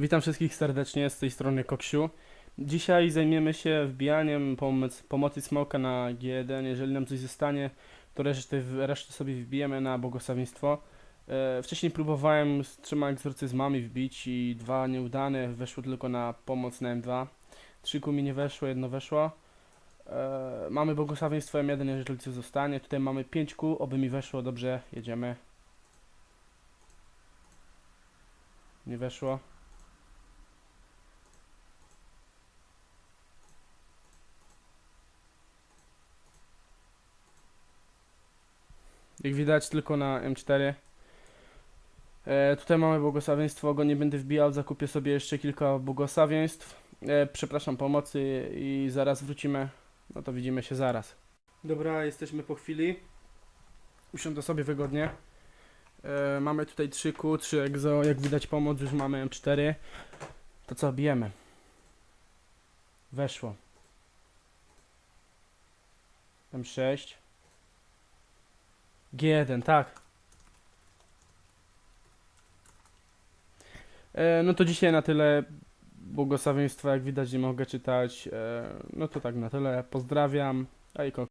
Witam wszystkich serdecznie z tej strony Koksiu. Dzisiaj zajmiemy się wbijaniem pomoc, pomocy smoka na G1. Jeżeli nam coś zostanie, to resztę, resztę sobie wbijemy na błogosławieństwo. E, wcześniej próbowałem z trzema egzorcyzmami wbić i dwa nieudane, weszło tylko na pomoc na M2. Trzy mi nie weszło, jedno weszło. E, mamy błogosławieństwo M1, jeżeli coś zostanie. Tutaj mamy 5 ku, oby mi weszło, dobrze, jedziemy. Nie weszło. Jak widać tylko na M4. E, tutaj mamy błogosławieństwo, go nie będę wbijał, zakupię sobie jeszcze kilka błogosławieństw. E, przepraszam pomocy i zaraz wrócimy. No to widzimy się zaraz. Dobra, jesteśmy po chwili. Usiądę sobie wygodnie. E, mamy tutaj 3 Q, 3 EXO, jak widać pomoc już mamy M4. To co, bijemy. Weszło. M6. G1, tak. E, no to dzisiaj na tyle. Błogosławieństwa, jak widać, nie mogę czytać. E, no to tak na tyle. Pozdrawiam. A i ko-